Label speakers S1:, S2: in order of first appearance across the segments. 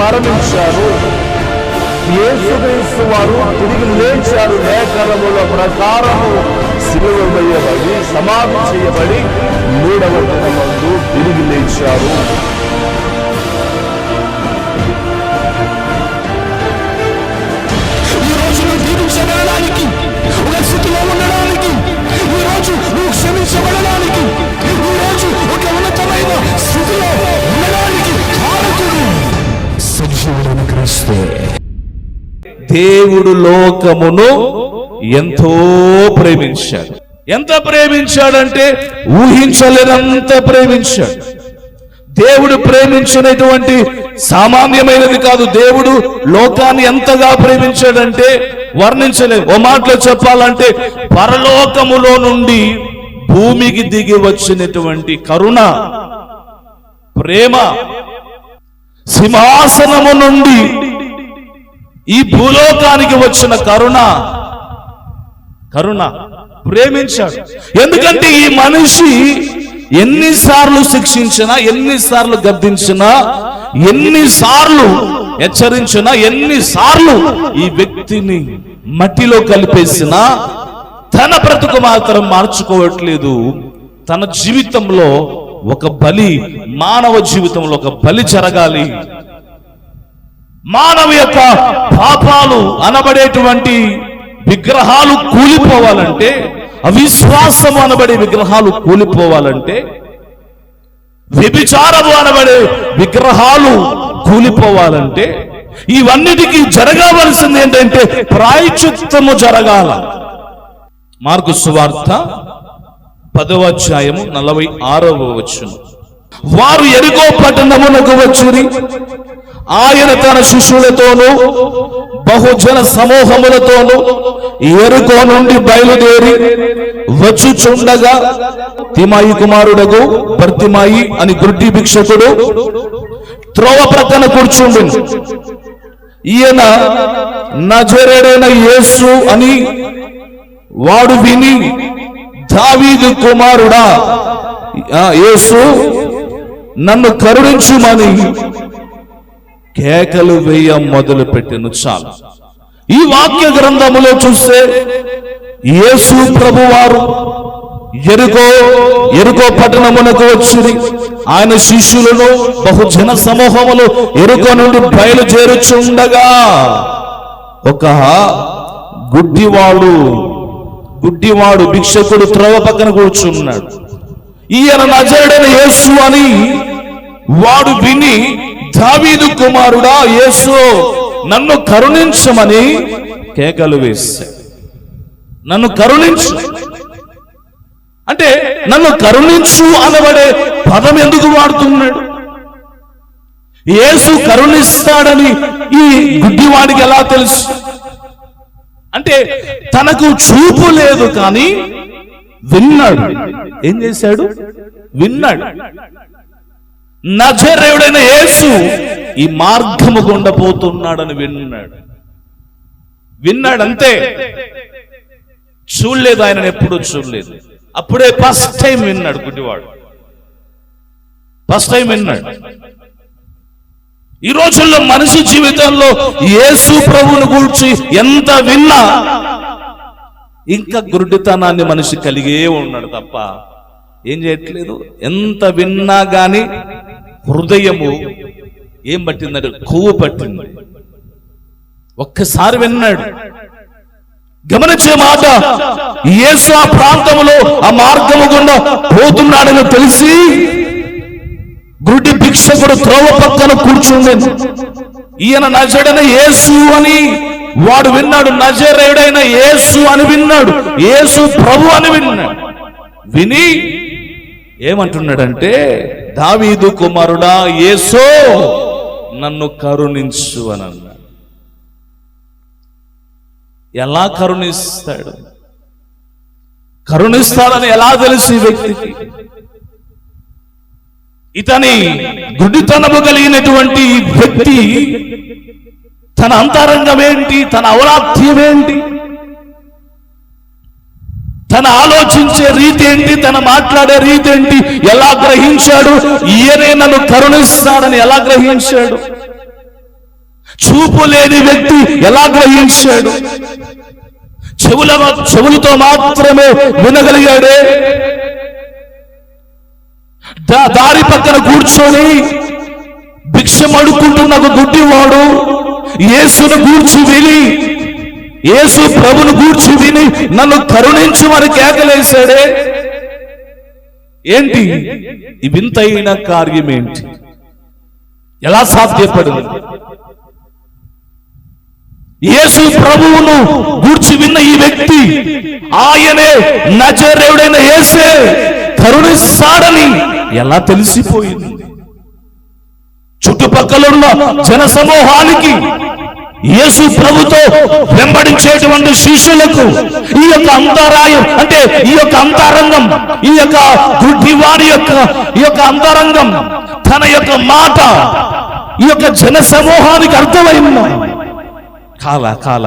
S1: మరణించారు. యేసుక్రీస్తు వారు తిరిగి లేచారు. లేఖనముల ప్రకారము సిలువ వేయబడి సమాధి చేయబడి మూడవ దినమందు తిరిగి లేచారు.
S2: సజీవుడైన
S3: దేవుడు లోకమును ఎంతో ప్రేమించాడు. ఎంత ప్రేమించాడంటే ఊహించలేనంత ప్రేమించాడు. దేవుడు ప్రేమించినటువంటి సామాన్యమైనది కాదు. దేవుడు లోకాన్ని ఎంతగా ప్రేమించాడంటే వర్ణించలేదు ఓ మాటలో చెప్పాలంటే పరలోకములో నుండి భూమికి దిగి వచ్చినటువంటి కరుణ ప్రేమ సింహాసనము నుండి ఈ భూలోకానికి వచ్చిన కరుణ కరుణ ప్రేమించాడు. ఎందుకంటే ఈ మనిషి ఎన్నిసార్లు శిక్షించినా ఎన్నిసార్లు గద్దించినా ఎన్నిసార్లు హెచ్చరించినా ఎన్నిసార్లు ఈ వ్యక్తిని మట్టిలో కలిపేసినా తన బ్రతుకు మాత్రం మార్చుకోవట్లేదు. తన జీవితంలో ఒక బలి మానవ జీవితంలో ఒక బలి జరగాలి. మానవ యొక్క పాపాలు అనబడేటువంటి విగ్రహాలు కూలిపోవాలంటే అవిశ్వాసము అనబడే విగ్రహాలు కూలిపోవాలంటే వ్యభిచారము అనబడే విగ్రహాలు కూలిపోవాలంటే ఇవన్నిటికీ జరగవలసింది ఏంటంటే ప్రాయచిత్తము జరగాల. మార్కు సువార్త పదవ అధ్యాయము నలభై ఆరవ వచ్చును వారు ఎరుగో పట్టణమునకు వచ్చుని ఆయన తన శిష్యులతోనూ బహుజన సమూహములతోనూ ఎరుకో నుండి బయలుదేరి వచ్చుచుండగా తిమాయి కుమారుడగు భర్తిమాయి అని గుడ్డి భిక్షకుడు త్రోవ ప్రక్కన కూర్చుండు ఈయన నజరేడైన యేసు అని వాడు విని దావీదు కుమారుడా ఆ, యేసు నన్ను కరుణించుమని కేకలు వేయ మొదలు పెట్టిన చాలు. ఈ వాక్య గ్రంథములో చూస్తే యేసు ప్రభువారు ఎరుకో ఎరుకో పట్టణమునకు వచ్చింది ఆయన శిష్యులను బహుజన సమూహములు ఎరుకో నుండి బయలుదేరుచుండగా ఒక గుడ్డివాడు గుడ్డివాడు భిక్షకుడు త్రవ పక్కన కూర్చున్నాడు. ఈయన నజరుడైన యేసు అని వాడు విని దావీదు కుమారుడా యేసు నన్ను కరుణించమని కేకలు వేశాడు. నన్ను కరుణించు. అంటే నన్ను కరుణించు అనబడే పదం ఎందుకు వాడుతున్నాడు? యేసు కరుణిస్తాడని ఈ గుడ్డివాడికి ఎలా తెలుసు? అంటే తనకు చూపు లేదు కానీ విన్నాడు. ఏం చేశాడు? విన్నాడు. నజరేయుడైన యేసు ఈ మార్గము గుండా పోతున్నాడని విన్నాడు. విన్నాడు అంతే చూడలేదు ఆయన ఎప్పుడూ చూడలేదు. అప్పుడే ఫస్ట్ టైం విన్నాడు గుడ్డివాడు. ఫస్ట్ టైం విన్నాడు. ఈ రోజుల్లో మనిషి జీవితంలో యేసు ప్రభువుని గూర్చి ఎంత విన్నా ఇంకా గురుడితనాన్ని మనిషి కలిగే ఉన్నాడు తప్ప ఏం చేయట్లేదు. ఎంత విన్నా గాని హృదయము ఏం పట్టిందంటే కొవ్వు పట్టింది. ఒక్కసారి విన్నాడు. గమనించే మాట యేసు ఆ ప్రాంతంలో ఆ మార్గము గుండా పోతున్నాడని తెలిసి గుడ్డి భిక్షకుడు త్రోవ పక్కన కూర్చుంది ఈయన నజడన యేసు అని వాడు విన్నాడు. నజరేడైన యేసు అని విన్నాడు. యేసు ప్రభు అని విన్నాడు. విని ఏమంటున్నాడంటే దావీదు కుమారుడా యేసో నన్ను కరుణించు అని అన్నాడు. ఎలా కరుణిస్తాడు? కరుణిస్తాడని ఎలా తెలుసు ఈ వ్యక్తికి? ఇతని గుడ్డితనము కలిగినటువంటి వ్యక్తి తన అంతరంగం ఏంటి తన ఔరాధ్యం ఏంటి తన ఆలోచించే రీతి ఏంటి తన మాట్లాడే రీతి ఏంటి ఎలా గ్రహించాడు ఈయనే నన్ను కరుణిస్తాడని ఎలా గ్రహించాడు చూపు లేని వ్యక్తి ఎలా గ్రహించాడు చెవుల చెవులతో మాత్రమే వినగలిగాడే దారి పక్కన కూర్చొని భిక్షం అడుక్కుంటున్న ఒక గుడ్డివాడు యేసును గూర్చి విని యేసు ప్రభును గూర్చి విని నన్ను కరుణించమని కేకలేశాడే. ఏంటి? వింతైన కార్యం ఏంటి? ఎలా సాధ్యపడింది? యేసు ప్రభువును గూర్చి విన్న ఈ వ్యక్తి ఆయనే నజరేయుడైన యేసే. కరుణిస్తాడని ఎలా తెలిసిపోయింది? చుట్టుపక్కలున్న జన సమూహానికి యేసు ప్రభుతో వెంబడించేటువంటి శిష్యులకు ఈ యొక్క అంతరాయం అంటే ఈ యొక్క అంతరంగం ఈ యొక్క గుడ్డివాడి యొక్క ఈ యొక్క అంతరంగం తన యొక్క మాట ఈ యొక్క జన సమూహానికి అర్థమైంది? కాల కాల.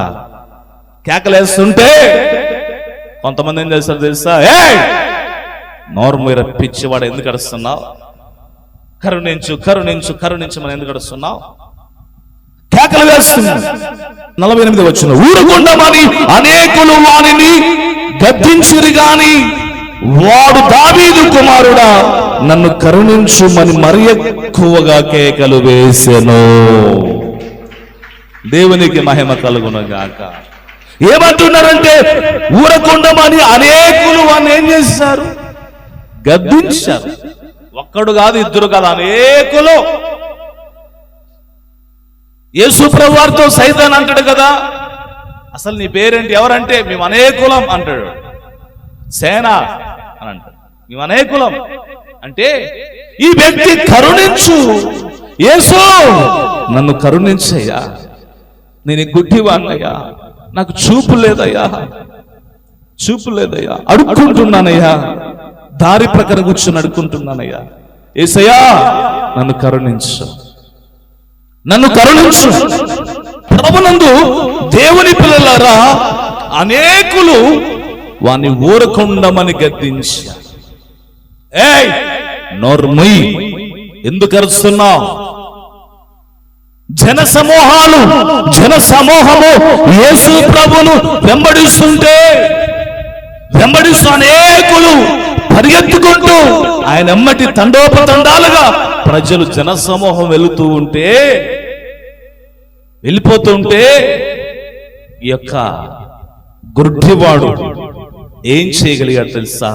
S3: కేకలేస్తుంటే కొంతమంది ఏం చేస్తారు తెలుసా? ఏ నోరు మీరు పిచ్చివాడు ఎందుకు అడుస్తున్నావు కరుణించు కరుణించు కరుణించు మనం ఎందుకు అడుస్తున్నావు కేకలు వేస్తున్నాడు నలభై ఎనిమిది వచ్చిన ఊరుకుండమని అనేకులు వాణిని గద్దించిరి గాని వాడు దావీదు కుమారుడా నన్ను కరుణించుమని మరి ఎక్కువగా కేకలు వేసెను. దేవునికి మహిమ కలుగునగాక. ఏమంటున్నారంటే ఊరకుండమని అనేకులు వాడిని ఏం చేశారు? గద్దించారు. ఒక్కడు కాదు ఇద్దరు కాదు అనేకులు. యేసు ప్రభువారితో సైతాన్ అంటాడు కదా అసలు నీ పేరేంటి ఎవరంటే మేము అనేకులం అంటాడు. సేన అని అంటాడు. మేము అనేకులం. అంటే ఈ వ్యక్తి కరుణించు. యేసు నన్ను కరుణించయ్యా. నేను గుడ్డివాణ్ణయ్యా. నాకు చూపు లేదయ్యా. చూపు లేదయ్యా. అడుక్కుంటున్నానయ్యా. దారి ప్రకారం కూర్చొని అడుక్కుంటున్నానయ్యా ఏసయ్యా నన్ను కరుణించు. నన్ను కరుణించు. ప్రభునందు దేవుని పిల్లలారా అనేకులు వాని ఊరకుండమని గద్దించారు ఏయ్ నోర్మయ్ ఎందుకు అరుస్తున్నావు? జన సమూహాలు జన సమూహము యేసు ప్రభును వెంబడిస్తుంటే వెంబడిస్తూ అనేకులు పరిగెత్తుకుంటూ ఆయన ఎమ్మటి తండోపతండాలుగా ప్రజలు జనసమూహం వెళుతూ ఉంటే వెళ్ళిపోతుంటే ఈ యొక్క గుడ్డివాడు ఏం చేయగలిగాడు తెలుసా?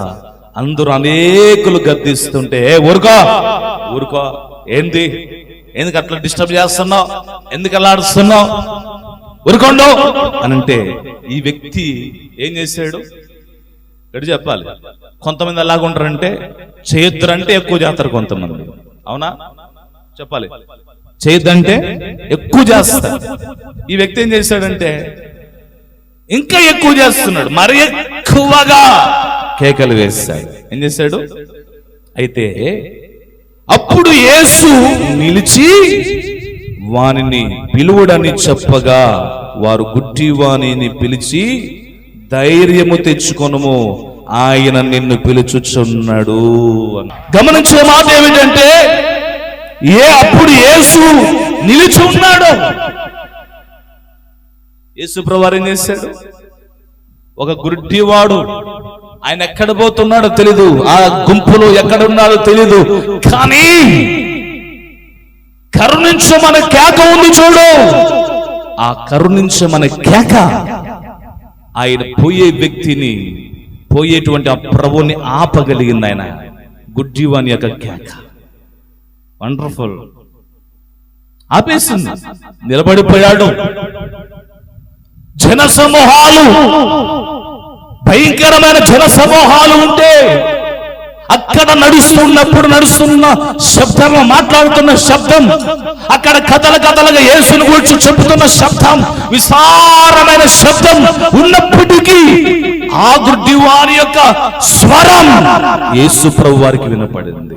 S3: అందరూ అనేకులు గద్దిస్తుంటే ఊరుకో ఊరుకో ఏంది? ఎందుకు అట్లా డిస్టర్బ్ చేస్తున్నావు? ఎందుకు అలా ఆడుస్తున్నావు? ఊరుకోండు అని అంటే ఈ వ్యక్తి ఏం చేశాడు? ఎటు చెప్పాలి. కొంతమంది ఎలాగ ఉంటారంటే చేయొద్దురంటే ఎక్కువ చేస్తారు కొంతమంది. అవునా? చెప్పాలి. చేయొద్దంటే ఎక్కువ చేస్తారు. ఈ వ్యక్తి ఏం చేశాడంటే ఇంకా ఎక్కువ చేస్తున్నాడు. మరి ఎక్కువగా కేకలు వేస్తాడు ఏం చేశాడు? అయితే అప్పుడు యేసు నిలిచి వానిని పిలువడని చెప్పగా వారు గుట్టి వాణిని పిలిచి ధైర్యము తెచ్చుకొనుము. ఆయన నిన్ను పిలుచుచున్నాడు గమనించిన గమనించే మాట ఏమిటంటే ఏ అప్పుడు యేసు నిలుచున్నాడు. యేసు ప్రభువారు ఏం చేశాడు? ఒక గుడ్డివాడు ఆయన ఎక్కడ పోతున్నాడో తెలీదు. ఆ గుంపులో ఎక్కడున్నాడో తెలీదు. కానీ కరుణించమన కేక ఉంది చూడు. ఆ కరుణించమన కేక ఆయన పోయే వ్యక్తిని పోయేటువంటి ఆ ప్రభుని ఆపగలిగింది ఆయన. గుడ్జీవాని యొక్క కేక. వండర్ఫుల్ ఆపేసింది. నిలబడిపోయాడు. జన సమూహాలు భయంకరమైన జన సమూహాలు ఉంటే అక్కడ నడుస్తున్నప్పుడు నడుస్తున్న శబ్దం మాట్లాడుతున్న శబ్దం అక్కడ కథల కథలుగా యేసుని గురించి చెబుతున్న శబ్దం విశారమైన శబ్దం ఉన్నప్పటికీ ఆ గుడ్డి వారి యొక్క స్వరం యేసు ప్రభు వారికి వినపడింది.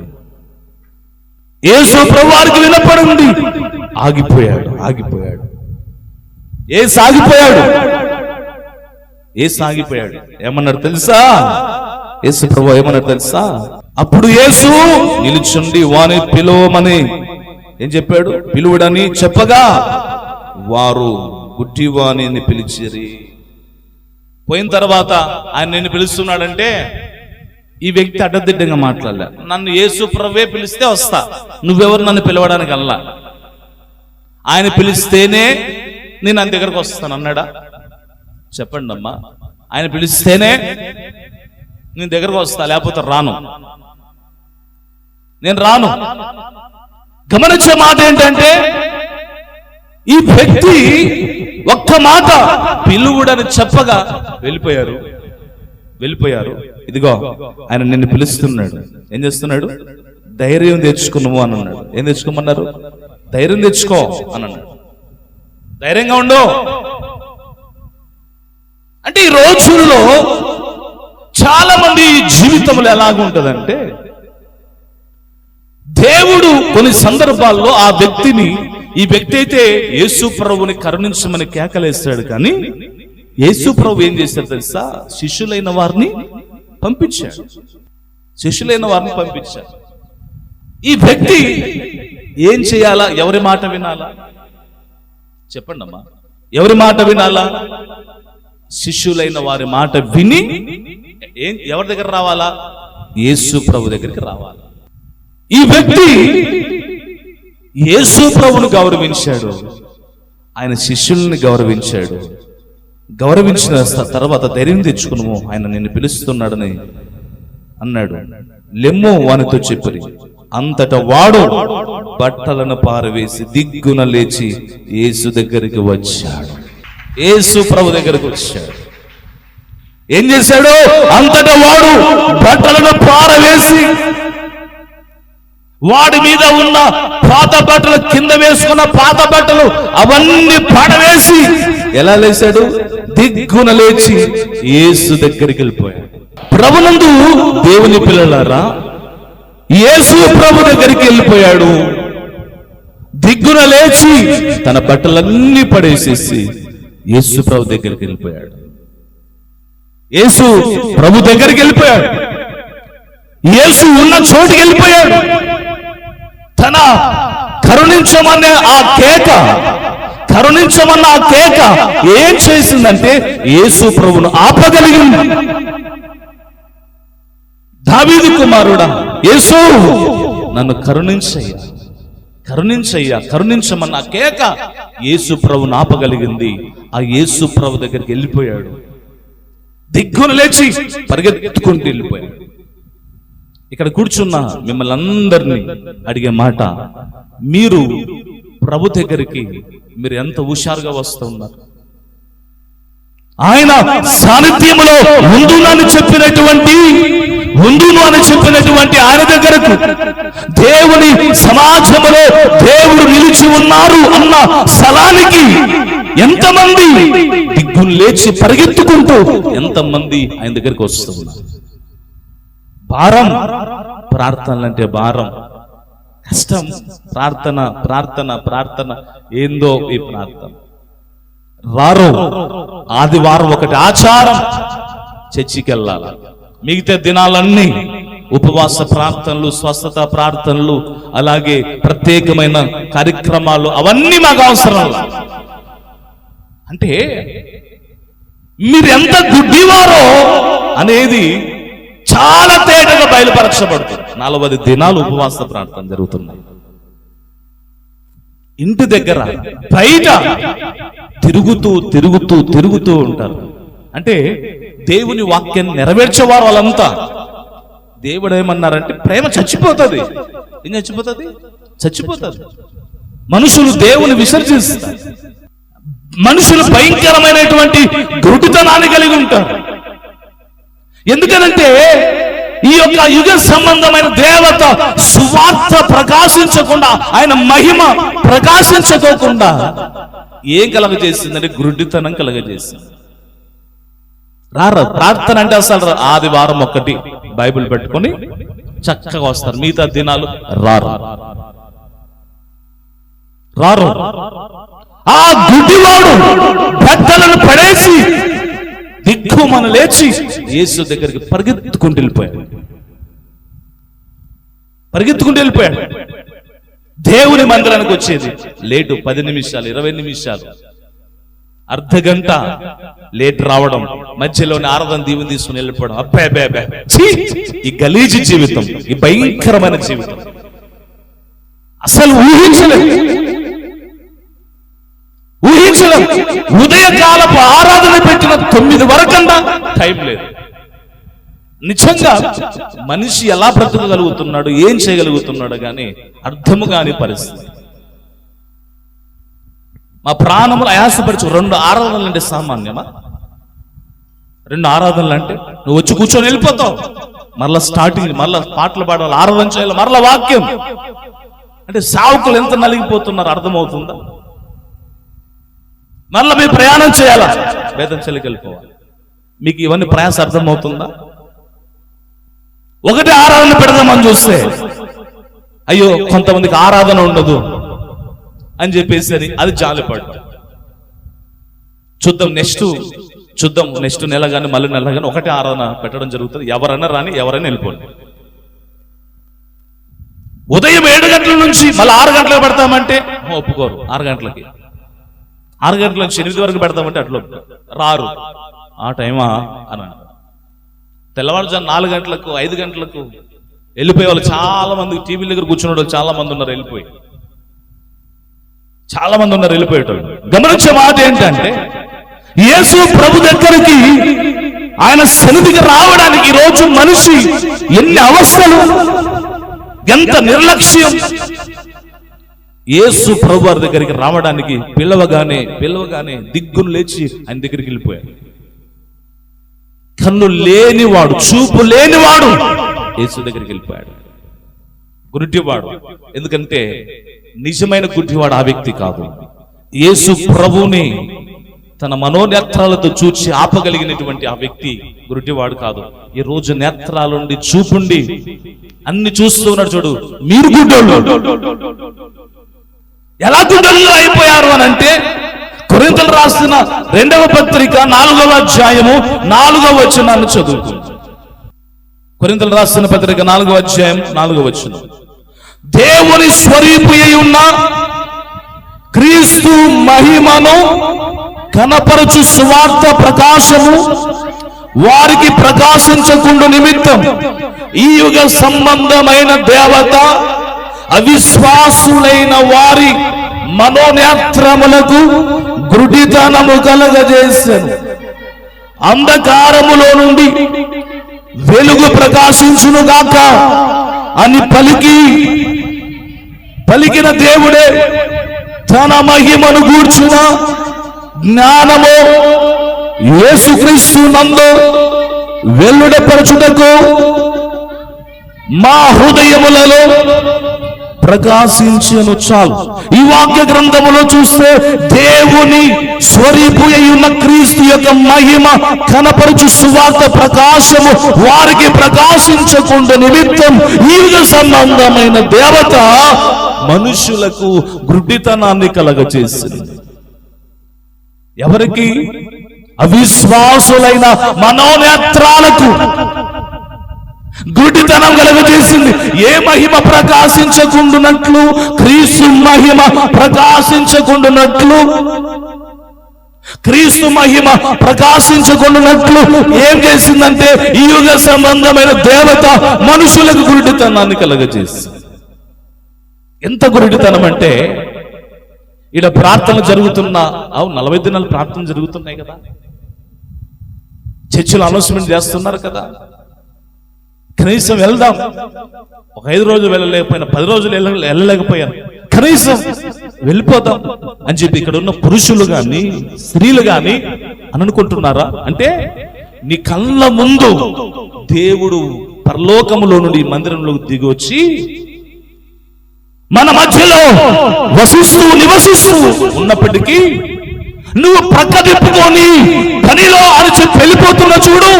S3: యేసు ప్రభు వారికి వినపడింది. ఆగిపోయాడు ఆగిపోయాడు. ఏ సాగిపోయాడు ఏ సాగిపోయాడు ఏమన్నాడు తెలుసా? యేసు ప్రభు ఏమన్నారు తెలుసా? అప్పుడు యేసు నిలుచుండి వాని పిలువమని ఏం చెప్పాడు? పిలువుడని చెప్పగా వారు గుడ్డివాణిని పిలిచిరి. పోయిన తర్వాత ఆయన నిన్ను పిలుస్తున్నాడంటే ఈ వ్యక్తి అడ్డదిడ్డంగా మాట్లాడలే. నన్ను యేసు ప్రవ్వే పిలిస్తే వస్తా. నువ్వెవరు నన్ను పిలవడానికి అల్లా? ఆయన పిలిస్తేనే నేను ఆయన దగ్గరకు వస్తాను అన్నాడా? చెప్పండి అమ్మా ఆయన పిలిస్తేనే నేను దగ్గరకు వస్తా లేకపోతే రాను. నేను రాను. గమనించే మాట ఏంటంటే ఈ వ్యక్తి ఒక్క మాట పిలువుడని చెప్పగా వెళ్ళిపోయారు. వెళ్ళిపోయారు. ఇదిగో ఆయన నిన్ను పిలుస్తున్నాడు. ఏం చేస్తున్నాడు? ధైర్యం తెచ్చుకున్నాము అని అన్నాడు. ఏం తెచ్చుకోమన్నారు? ధైర్యం తెచ్చుకో అని అన్నాడు. ధైర్యంగా ఉండు. అంటే ఈ రోజుల్లో చాలా మంది జీవితంలో ఎలాగుంటదంటే దేవుడు కొన్ని సందర్భాల్లో ఆ వ్యక్తిని ఈ వ్యక్తి అయితే యేసు ప్రభుని కరుణించమని కేకలేస్తాడు కానీ యేసు ప్రభు ఏం చేశాడు తెలుసా? శిష్యులైన వారిని పంపించాడు. శిష్యులైన వారిని పంపించాడు. ఈ వ్యక్తి ఏం చేయాలా? ఎవరి మాట వినాలా? చెప్పండి అమ్మా ఎవరి మాట వినాలా? శిష్యులైన వారి మాట విని ఏం ఎవరి దగ్గర రావాలా? యేసు ప్రభు దగ్గరికి రావాలా. ఈ వ్యక్తి యేసు ప్రభును గౌరవించాడు. ఆయన శిష్యుల్ని గౌరవించాడు. గౌరవించిన తర్వాత ధైర్యం తెచ్చుకును ఆయన నిన్ను పిలుస్తున్నాడని అన్నాడు. లెమ్ము వానితో చెప్పి అంతట వాడు బట్టలను పారవేసి దిగ్గున లేచి యేసు దగ్గరికి వచ్చాడు. యేసు ప్రభు దగ్గరికి వచ్చాడు. ఏం చేశాడు? అంతటా వాడు బట్టలను పారవేసి వాడి మీద ఉన్న పాత బట్టలు కింద వేసుకున్న పాత బట్టలు అవన్నీ పడవేసి ఎలా లేచాడు? దిగ్గున లేచి యేసు దగ్గరికి వెళ్ళిపోయాడు. ప్రభునందు దేవుని పిల్లలారా యేసు ప్రభు దగ్గరికి వెళ్ళిపోయాడు. దిగ్గున లేచి తన బట్టలన్నీ పడేసేసి యేసు ప్రభు దగ్గరికి వెళ్ళిపోయాడు. యేసు ప్రభు దగ్గరికి వెళ్ళిపోయాడు. యేసు ఉన్న చోటుకి వెళ్ళిపోయాడు. తన కరుణించమనే ఆ కేక కరుణించమన్న ఆ కేక ఏం చేసిందంటే యేసు ప్రభును ఆపగలిగింది. దావీదు కుమారుడా యేసు నన్ను కరుణించయ్యా కరుణించయ్యా కరుణించమన్న కేక యేసు ప్రభును ఆపగలిగింది. ఆ యేసు ప్రభు దగ్గరికి వెళ్ళిపోయాడు. దిగ్గున లేచి పరిగెత్తుకుంటూ వెళ్ళిపోయాడు ఇక్కడ కూర్చున్న మిమ్మల్ని అందరినీ అడిగే మాట మీరు ప్రభు దగ్గరికి మీరు ఎంత హుషారుగా వస్తున్నారు ఆయన సాన్నిధ్యములో ఉందును అని చెప్పినటువంటి ముందును అని చెప్పినటువంటి ఆయన దగ్గరకు దేవుని సమాజంలో దేవుడు నిలిచి ఉన్నారు అన్న స్థలానికి ఎంతమంది దిగ్గులు లేచి పరిగెత్తుకుంటూ ఎంతమంది ఆయన దగ్గరికి వస్తున్నారు భారం ప్రార్థనలు అంటే భారం. కష్టం ప్రార్థన ప్రార్థన ప్రార్థన. ఏందో ఈ ప్రార్థన. రారు ఆదివారం ఒకటి ఆచారం. చర్చికి వెళ్ళాలి మిగతా దినాలన్నీ ఉపవాస ప్రార్థనలు స్వస్థత ప్రార్థనలు అలాగే ప్రత్యేకమైన కార్యక్రమాలు అవన్నీ మాకు అవసరం. అంటే మీరెంత గుడ్డివారో అనేది చాలా తేటగా బయలుపరచబడుతుంది. నలభై దినాలు ఉపవాస ప్రార్థన జరుగుతున్నాయి. ఇంటి దగ్గర బయట తిరుగుతూ తిరుగుతూ తిరుగుతూ ఉంటారు. అంటే దేవుని వాక్యాన్ని నెరవేర్చేవారు వాళ్ళంతా. దేవుడు ఏమన్నారంటే ప్రేమ చచ్చిపోతుంది. ఏం చచ్చిపోతుంది? చచ్చిపోతుంది. మనుషులు దేవుని విసర్జిస్తారు. మనుషులు భయంకరమైనటువంటి గురుకుతనాన్ని కలిగి ఉంటారు. ఎందుకనంటే ఈ యొక్క యుగ సంబంధమైన దేవత సువార్త ప్రకాశించకుండా ఆయన మహిమ ప్రకాశించకోకుండా ఏం కలగజేసిందంటే గురుడితనం కలగజేసింది. రారు ప్రార్థన అంటే అసలు ఆదివారం ఒక్కటి బైబిల్ పెట్టుకొని చక్కగా వస్తారు. మిగతా దినాలు రారు. రారు. ఆ గుడ్డివాడు బట్టలను పడేసి దిక్కు మన లేచి యేసు దగ్గరికి పరిగెత్తుకుంటూ వెళ్ళిపోయాడు. పరిగెత్తుకుంటూ వెళ్ళిపోయాడు. దేవుని మందిరానికి వచ్చేది లేటు పది నిమిషాలు ఇరవై నిమిషాలు. అర్ధ గంట లేట్ రావడం మధ్యలోని ఆరదం దీవుని తీసుకుని వెళ్ళిపోవడం. అబ్బాయి అబ్బాయి అబ్బే. ఈ గలీజీ జీవితం ఈ భయంకరమైన జీవితం. అసలు ఊహించలేదు. ఊహించడం ఉదయకాలపు ఆరాధన పెట్టిన తొమ్మిది వరకందా టైం లేదు. నిజంగా మనిషి ఎలా బ్రతకగలుగుతున్నాడు ఏం చేయగలుగుతున్నాడు కానీ అర్థము కాని పరిస్థితి. మా ప్రాణములు అయాసపరచు రెండు ఆరాధనలు అంటే సామాన్యమా? రెండు ఆరాధనలు అంటే నువ్వు వచ్చి కూర్చొని వెళ్ళిపోతావు. మరలా స్టార్టింగ్ మరలా పాటలు పాడాలి ఆరాధన చేయాలి మరలా వాక్యం. అంటే సావుకులు ఎంత నలిగిపోతున్నారు అర్థమవుతుందా? మరలా మీరు ప్రయాణం చేయాలా? వేదం చెల్లికి వెళ్ళిపోవాలి మీకు ఇవన్నీ ప్రయాస అర్థమవుతుందా? ఒకటి ఆరాధన పెడదామని చూస్తే అయ్యో కొంతమందికి ఆరాధన ఉండదు అని చెప్పేసి అది అది జాలిపడు చూద్దాం నెక్స్ట్ చూద్దాం నెక్స్ట్ నెల కానీ మళ్ళీ నెల కానీ ఒకటే ఆరాధన పెట్టడం జరుగుతుంది. ఎవరైనా రాని ఎవరైనా వెళ్ళిపోండి. ఉదయం ఏడు గంటల నుంచి మళ్ళీ ఆరు గంటలకు పెడతామంటే ఒప్పుకోరు. ఆరు గంటలకి. ఆరు గంటల నుంచి ఎనిమిది వరకు పెడతామంటే అట్లా రారు. ఆ టైమా? అని తెల్లవారుజాము నాలుగు గంటలకు ఐదు గంటలకు వెళ్ళిపోయే వాళ్ళు చాలా మంది టీవీ దగ్గర కూర్చున్న వాళ్ళు చాలా మంది ఉన్నారు వెళ్ళిపోయి. చాలా మంది ఉన్నారు వెళ్ళిపోయేటోళ్ళు. గమనించే మాట ఏంటంటే యేసు ప్రభు దగ్గరికి ఆయన సన్నిధికి రావడానికి రోజు మనిషి ఎన్ని అవస్థలు ఎంత నిర్లక్ష్యం యేసు ప్రభు వారి దగ్గరికి రావడానికి పిలవగానే పిలవగానే దిగ్గును లేచి ఆయన దగ్గరికి వెళ్ళిపోయాడు కన్ను లేనివాడు చూపు లేనివాడు యేసు దగ్గరికి వెళ్ళిపోయాడు. గుడ్డివాడు ఎందుకంటే నిజమైన గుడ్డివాడు ఆ వ్యక్తి కాదు. యేసు ప్రభుని తన మనోనేత్రాలతో చూచి ఆపగలిగినటువంటి ఆ వ్యక్తి గురుటివాడు కాదు. ఈ రోజు నేత్రాలుండి చూపుండి అన్ని చూస్తూ ఉన్నాడు చూడు మీరు గుడ్డోళ్ళు. ఎలా గుడ్డోళ్ళు అయిపోయారు అని అంటే కొరింతలు రాసిన రెండవ పత్రిక నాలుగవ అధ్యాయము నాలుగవ వచనాన్ని చదువుకుంది కొరింతలు రాసిన పత్రిక నాలుగవ అధ్యాయం నాలుగవ వచనం. దేవుని స్వరూపు అయి ఉన్న క్రీస్తు మహిమను కనపరచు సువార్త ప్రకాశము వారికి ప్రకాశించకుండా నిమిత్తం ఈ యుగ సంబంధమైన దేవత అవిశ్వాసులైన వారి మనోనేత్రములకు గుడితనము కలగజేశాను అంధకారములో నుండి వెలుగు ప్రకాశించును గాక అని పలికి పలికిన దేవుడే తన మహిమను గూర్చిన జ్ఞానము యేసుక్రీస్తు నందు వెల్లుడపరచుటకు మా హృదయములలో ప్రకాశించను చాలు. ఈ వాక్య గ్రంథములో చూస్తే దేవుని స్వరూపు ఉన్న క్రీస్తు యొక్క మహిమ కనపరచు సువార్త ప్రకాశము వారికి ప్రకాశించకుండా నిమిత్తం ఈ సంబంధమైన దేవత మనుషులకు గుడ్డితనాన్ని కలగచేసింది. ఎవరికి? అవిశ్వాసులైన మనోనేత్రాలకు. గుడ్డితనం కలుగజేసింది ఏ మహిమ ప్రకాశించకుండునట్లు? క్రీస్తు మహిమ ప్రకాశించకుండునట్లు? క్రీస్తు మహిమ ప్రకాశించకుండునట్లు? ఏం చేసిందంటే ఈ యుగ సంబంధమైన దేవత మనుషులకు గురుడితనాన్ని కలగజేసింది. ఎంత గురుడితనం అంటే ఇక్కడ ప్రార్థన జరుగుతున్న అవు నలభై దినాలు ప్రార్థన జరుగుతున్నాయి కదా. చర్చిలో అనౌన్స్మెంట్ చేస్తున్నారు కదా. కనీసం వెళ్దాం. ఒక ఐదు రోజులు వెళ్ళలేకపోయినా పది రోజులు వెళ్ళలేకపోయాను. కనీసం వెళ్ళిపోదాం అని చెప్పి ఇక్కడ ఉన్న పురుషులు కానీ స్త్రీలు కానీ అని అనుకుంటున్నారా? అంటే నీ కళ్ళ ముందు దేవుడు పరలోకములో నుండి మందిరంలోకి దిగి వచ్చి మన మధ్యలో వసిస్తూ నివసిస్తూ ఉన్నప్పటికీ నువ్వు పక్క తిప్పుకొని పనిలో అని చెప్పి వెళ్ళిపోతున్న చూడు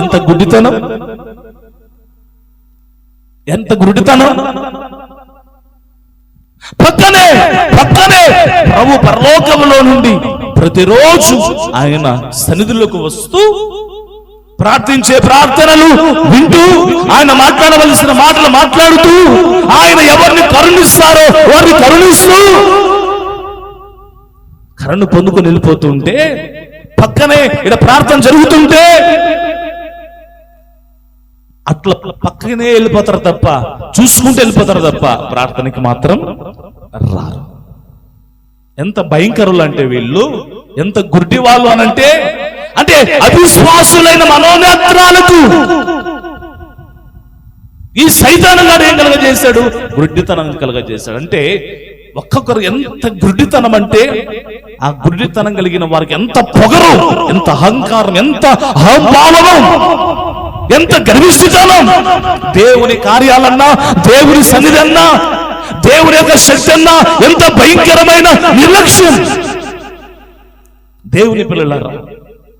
S3: ఎంత గుడ్డితనం. ఎంత గురుడితనం? పక్కనే పక్కనే ప్రభు పరలోకములో నుండి ప్రతిరోజు ఆయన సన్నిధిలోకి వస్తూ ప్రార్థించే ప్రార్థనలు వింటూ ఆయన మాట్లాడవలసిన మాటలు మాట్లాడుతూ ఆయన ఎవరిని కరుణిస్తారో వారిని కరుణిస్తూ కరుణ పొందుకొని వెళ్ళిపోతుంటే పక్కనే ఇక్కడ ప్రార్థన జరుగుతుంటే అట్లా పక్కనే వెళ్ళిపోతారు తప్ప చూసుకుంటూ వెళ్ళిపోతారు తప్ప ప్రార్థనకి మాత్రం రారు. ఎంత భయంకరులు అంటే వీళ్ళు ఎంత గుడ్డి వాళ్ళు అనంటే అంటే అవిశ్వాసులైన మనోనేత్రాలకు ఈ సైతానం గారు ఏం కలగజేశాడు? గుడ్డితనం కలగజేశాడు. అంటే ఒక్కొక్కరు ఎంత గుడ్డితనం అంటే ఆ గుడ్డితనం కలిగిన వారికి ఎంత పొగరు ఎంత అహంకారం ఎంత అహంభావము ఎంత గర్విస్తున్నాం దేవుని కార్యాలన్నా దేవుని సన్నిధి అన్నా దేవుని యొక్క శక్తి అన్నా ఎంత భయంకరమైన నిర్లక్ష్యం. దేవుని పిల్లలారా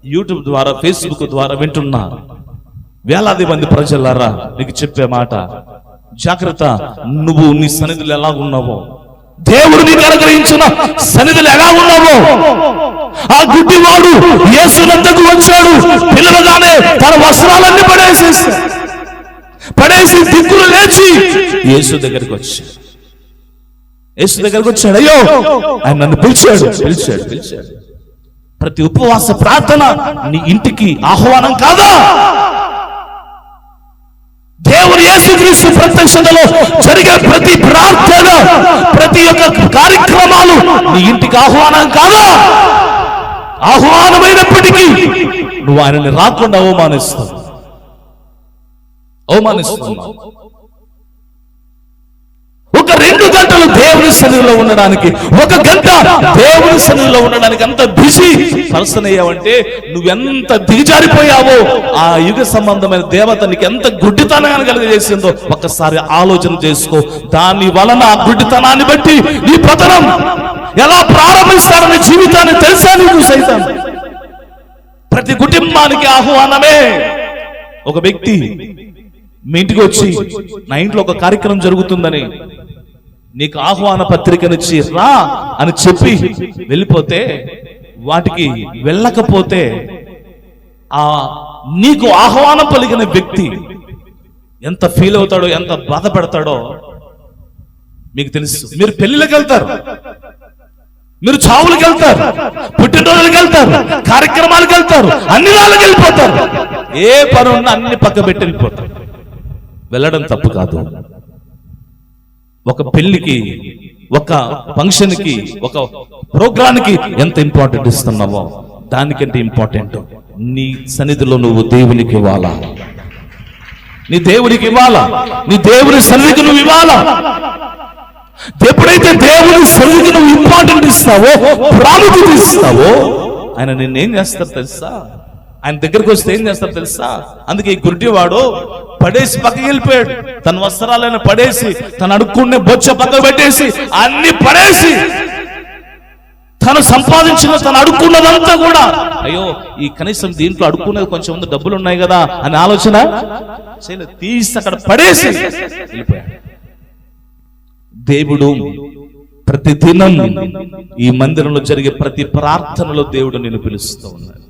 S3: యూట్యూబ్ ద్వారా ఫేస్బుక్ ద్వారా వింటున్నా వేలాది మంది ప్రజలారా నీకు చెప్పే మాట జాగ్రత్త నువ్వు నీ సన్నిధిలో ఎలా ఉన్నావో. దేవుడు నీకు అనుగ్రహించిన సన్నిధులు ఎలా ఉన్నావో? ఆ గుడ్డివాడు యేసునంతకు వచ్చాడు. పిల్లలుగానే తన వస్త్రాలన్నీ పడేసేసి పడేసి దిక్కులు లేచి యేసు దగ్గరికి వచ్చాడు. యేసు దగ్గరకు వచ్చాడు. అయ్యో ఆయన నన్ను పిలిచాడు పిలిచాడు పిలిచాడు. ప్రతి ఉపవాస ప్రార్థన నీ ఇంటికి ఆహ్వానం కాదా? యేసుక్రీస్తు ప్రత్యక్షతలో జరిగే ప్రతి ప్రార్థన ప్రతి ఒక్క కార్యక్రమాలు నీ ఇంటికి ఆహ్వానం కాదా? ఆహ్వానమైనప్పటికీ నువ్వు ఆయనని రాకుండా అవమానిస్తావు. అవమానిస్తున్నావు. ఒక రెండు గంటలు సన్నిధిలో ఉండడానికి ఒక గంట దేవుని సన్నిధిలో ఉండడానికి అంత బిజీ. పర్సన్ అయ్యావంటే నువ్వెంత దిగజారిపోయావో ఆ యుగ సంబంధమైన దేవత నీకు ఎంత గుడ్డితనాన్ని కలిగజేసిందో ఒక్కసారి ఆలోచన చేసుకో. దాని వలన ఆ గుడ్డితనాన్ని బట్టి నీ పతనం ఎలా ప్రారంభిస్తారని జీవితాన్ని తెలుసా నీకు సైతం? ప్రతి కుటుంబానికి ఆహ్వానమే. ఒక వ్యక్తి మీ ఇంటికి వచ్చి నా ఇంట్లో ఒక కార్యక్రమం జరుగుతుందని నీకు ఆహ్వాన పత్రికనిచ్చి రా అని చెప్పి వెళ్ళిపోతే వాటికి వెళ్ళకపోతే ఆ నీకు ఆహ్వానం పలికిన వ్యక్తి ఎంత ఫీల్ అవుతాడో ఎంత బాధపడతాడో మీకు తెలుసు. మీరు పెళ్ళిళ్ళకి వెళ్తారు. మీరు చావులకు వెళ్తారు. పుట్టినరోజులకు వెళ్తారు. కార్యక్రమాలకు వెళ్తారు. అన్ని వాళ్ళకి వెళ్ళిపోతారు. ఏ పని ఉన్నా అన్ని పక్క పెట్టి వెళ్ళిపోతారు. వెళ్ళడం తప్పు కాదు. ఒక పెళ్ళికి ఒక ఫంక్షన్కి ఒక ప్రోగ్రామ్కి ఎంత ఇంపార్టెంట్ ఇస్తున్నావో దానికంటే ఇంపార్టెంట్ నీ సన్నిధిలో నువ్వు దేవునికి ఇవ్వాలా? నీ దేవునికి ఇవ్వాలా? నీ దేవుని సన్నిధికి నువ్వు ఇవ్వాలా? ఎప్పుడైతే దేవుని సన్నిధికి నువ్వు ఇంపార్టెంట్ ఇస్తావో ప్రాముఖ్యత ఇస్తావో ఆయన నిన్నేం చేస్తారు తెలుసా? ఆయన దగ్గరకు వస్తే ఏం చేస్తారు తెలుసా? అందుకే ఈ గుడ్డివాడు పడేసి పక్కకి వెళ్ళిపోయాడు. తన వస్త్రాలను పడేసి తన అడుక్కునే బొచ్చ పక్కకు పెట్టేసి అన్ని పడేసి తను సంపాదించిన తను అడుక్కున్నదంతా కూడా అయ్యో ఈ కనీసం దీంట్లో అడుక్కునేది కొంచెం ఉంది డబ్బులు ఉన్నాయి కదా అని ఆలోచన చేయలేదు. తీసి అక్కడ పడేసి వెళ్ళిపోయాడు. దేవుడు ప్రతి దినం ఈ మందిరంలో జరిగే ప్రతి ప్రార్థనలో దేవుడు నేను పిలుస్తూ ఉన్నాడు.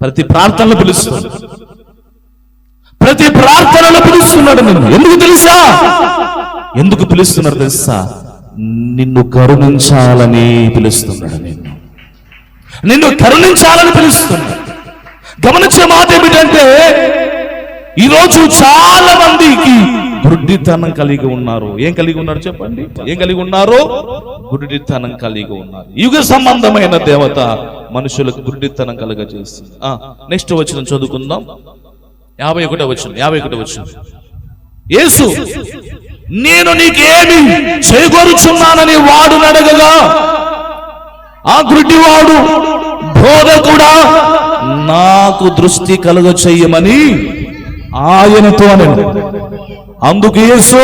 S3: ప్రతి ప్రార్థనలు పిలుస్తున్నాడు. ప్రతి ప్రార్థనలు పిలుస్తున్నాడు నిన్ను. ఎందుకు తెలుసా? ఎందుకు పిలుస్తున్నాడు తెలుసా? నిన్ను కరుణించాలని పిలుస్తున్నాడు నిన్ను. నిన్ను కరుణించాలని పిలుస్తున్నాడు. గమనించే మాట ఏమిటంటే ఈరోజు చాలా మందికి గుడ్డితనం కలిగి ఉన్నారు. ఏం కలిగి ఉన్నారు చెప్పండి? ఏం కలిగి ఉన్నారు? గుడ్డితనం కలిగి ఉన్నారు. యుగ సంబంధమైన దేవత మనుషులకు గుడ్డితనం కలగజేసి నెక్స్ట్ వచ్చిన చదువుకుందాం. యాభై ఒకటో వచ్చిన యాభై ఒకటో వచ్చిన యేసు నేను నీకేమి చేకూరుచున్నానని వాడు అడగగా ఆ గుడ్డివాడు బోధకుడా నాకు దృష్టి కలుగ చెయ్యమని ఆయనతో అని అందుకు యేసు.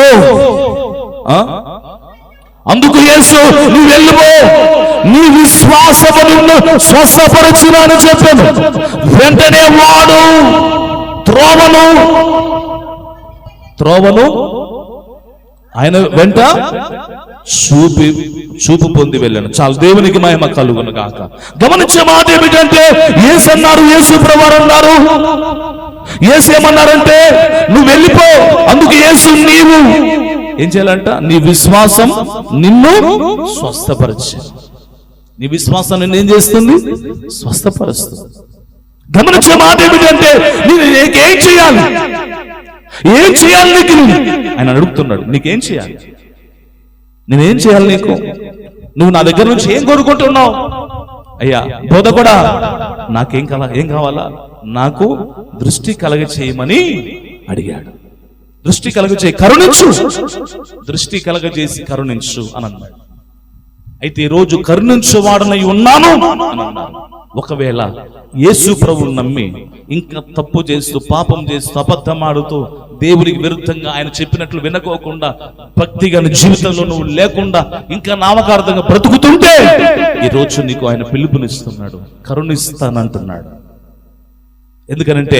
S3: అందుకు యేసు నువ్వు వెళ్ళిపో. నీ విశ్వాసము నిన్ను స్వస్థపరచునని చెప్పాను. వెంటనే వాడు త్రోవను. త్రోవను? ఆయన వెంట చూపి చూపు పొంది వెళ్ళాను. చాలు దేవునికి మహిమ కలుగును కాక గమనించే మాట ఏమిటంటే ఏసు అన్నారు యేసు ప్రవారు అన్నారు ఏసు ఏమన్నారంటే నువ్వు వెళ్ళిపో అందుకు ఏసు నీవు. ఏం చేయాలంట? నీ విశ్వాసం నిన్ను స్వస్థపరచు. నీ విశ్వాసం నిన్ను ఏం చేస్తుంది? స్వస్థపరుస్తుంది. గమనించే మాట ఏమిటంటే నేను నీకేం చేయాలి? ఏం చేయాలి నీకు? ఆయన అడుగుతున్నాడు. నీకేం చేయాలి? నేనేం చేయాలి నీకు? నువ్వు నా దగ్గర నుంచి ఏం కోరుకుంటున్నావు? అయ్యా బోధ కూడా నాకేం కావాలా? ఏం కావాలా? నాకు దృష్టి కలగ చేయమని అడిగాడు. దృష్టి కలగ చేయి కరుణించు. దృష్టి కలగజేసి కరుణించు అని అన్నాడు అయితే ఈ రోజు కరుణించువాడనై ఉన్నాను అని అన్నాడు ఒకవేళ యేసు ప్రభువు నమ్మి ఇంకా తప్పు చేస్తూ పాపం చేస్తూ అబద్ధమాడుతూ దేవుడికి విరుద్ధంగా ఆయన చెప్పినట్లు వినకోకుండా భక్తిగా జీవితంలో నువ్వు లేకుండా ఇంకా నామకార్థంగా బ్రతుకుతుంటే ఈ రోజు నీకు ఆయన పిలుపునిస్తున్నాడు. కరుణిస్తానంటున్నాడు. ఎందుకనంటే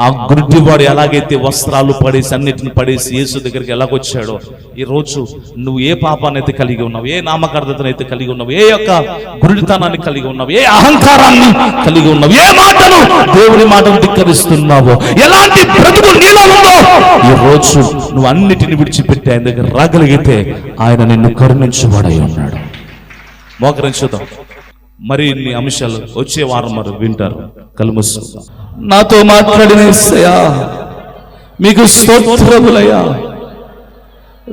S3: ఆ గుడ్డివాడు ఎలాగైతే వస్త్రాలు పడేసి అన్నిటిని పడేసి యేసు దగ్గరికి ఎలాగొచ్చాడో ఈ రోజు నువ్వు ఏ పాపాన్ని కలిగి ఉన్నావు ఏ నామకార్థతను కలిగి ఉన్నావు ఏ యొక్క గురుడితనాన్ని కలిగి ఉన్నావు ఏ అహంకారాన్ని కలిగి ఉన్నావు ఏ మాటను దేవుని మాటను ధిక్కరిస్తున్నావో ఎలాంటి బ్రతుకు నీలో ఉందో ఈ రోజు నువ్వు అన్నిటిని విడిచిపెట్టి ఆయన దగ్గర రాగలిగితే ఆయన నిన్ను కరుణించువాడై ఉన్నాడు. మోకరించుదాం మరిన్ని అంశాలు వచ్చే వారం మరి వింటారు. కలుముసు నాతో మాట్లాడిన మీకు స్తోత్రములయ్యా.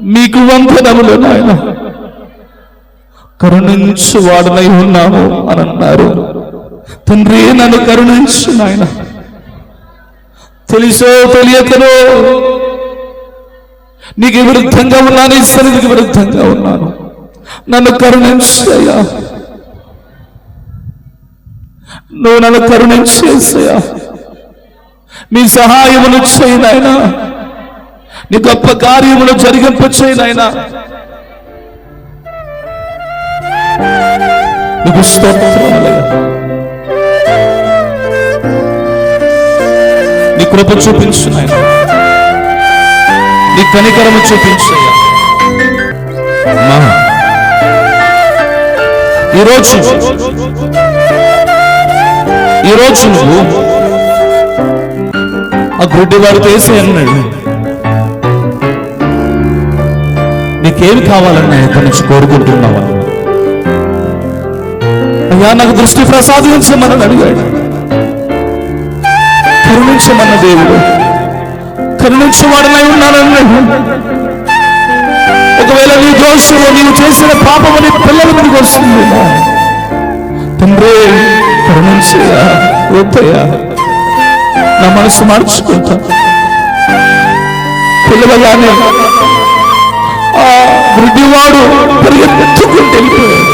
S3: మీకు వందనములు నాయన. కరుణించు వాడనై ఉన్నాము అని అన్నారు. తండ్రి నన్ను కరుణించు నాయన. తెలుసో తెలియకనో నీకు విరుద్ధంగా ఉన్నాను ఈ సన్నిధికి విరుద్ధంగా ఉన్నాను. నన్ను కరుణించయ్యా నువ్వు నన్ను కరుణించేసయా నీ సహాయములు చేయనాయనా. నీ గొప్ప కార్యములు జరిగింప చేయనాయనా నీకు స్తోత్రములయ్యా నీ కృప చూపించు నాయన నీ కనికరము చూపించు ఈరోజు ఈరోజు నువ్వు ఆ గుడ్డి వారు చేసే అన్నాడు. నీకేమి కావాలని నేను నుంచి కోరుకుంటున్నావా? అయ్యా నాకు దృష్టి ప్రసాదించమని అడిగాడు. కరుణించమన్న దేవుడు కరుణించవాడనై ఉన్నానన్నాడు. ఒకవేళ నీ దోషము నీవు చేసిన పాపము నీ పిల్లల మీదకి వస్తుంది తండ్రి కరుణించయ్యా వద్దయ్యా. నా మనసు మార్చుకుంటా. పిల్లవగానే ఆ వృద్ధివాడు పరిగెత్తుకుంటూ వెళ్ళిపోయాడు.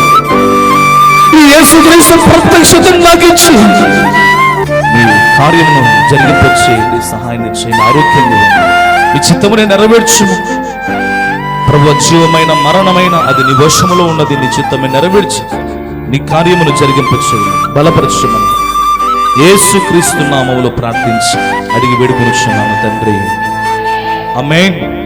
S3: ఈ యేసుక్రీస్తు ప్రత్యక్షత నాకు ఇచ్చి కార్యము కార్యమును జరిగింపచేయండి సహాయం చేయండి ఆరోగ్యంగా ఉండండి. చిత్తమునే నెరవేర్చుము. ప్రభు జీవమైన మరణమైన అది నీ వశములో ఉన్నది నీ చిత్తమే నెరవేర్చి. నీ కార్యమును జరిగింపచేయండి బలపరచమని. యేసు క్రీస్తు నామములో ప్రార్థించి అడిగి వేడుకొనిచున్నాను తండ్రి. ఆమేన్.